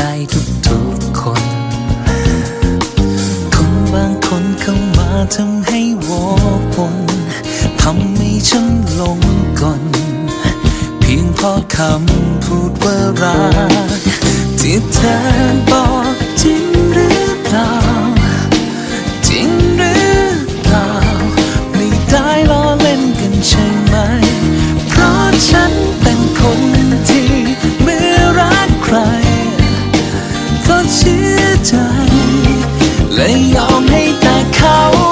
ใจทุกๆคน คนบางคนเข้ามาทำให้วอกวนทำให้ฉันหลงก่อนเพียงเพราะคำพูดว่ารักที่เธอบอกที่ และย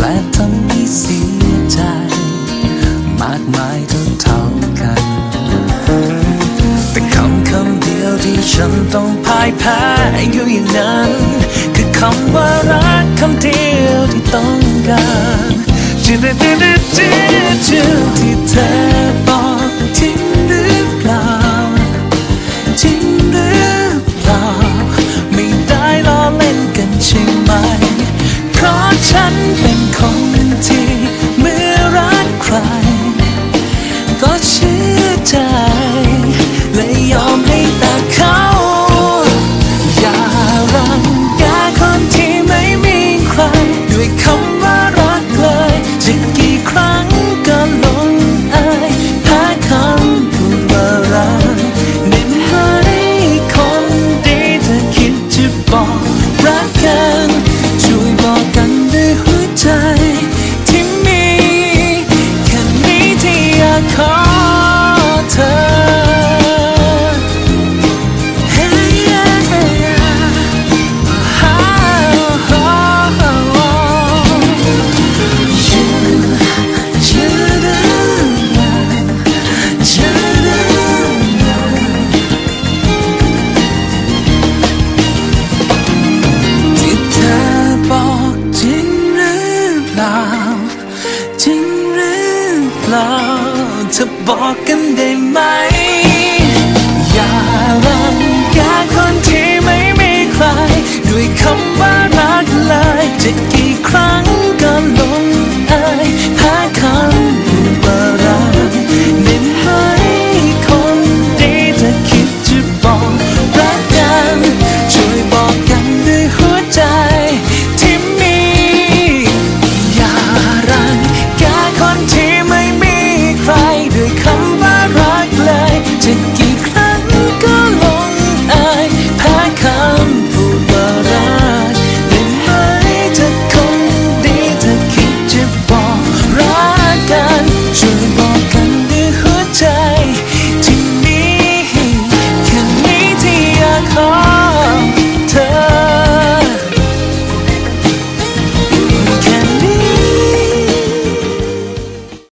และทำให้เสียใจ มากมายเท่าเท่ากัน แต่คำคำเดียวที่ฉันต้องพ่ายแพ้อยู่อย่างนั้น คือคำว่ารักคำเดียวที่ต้องการจืดจืดจืดจืดที่เธอบอกจ เธอบอกกันได้ไหม อย่ารังแกคนที่ไม่มีใคร ด้วยคำว่ารักเลยจะ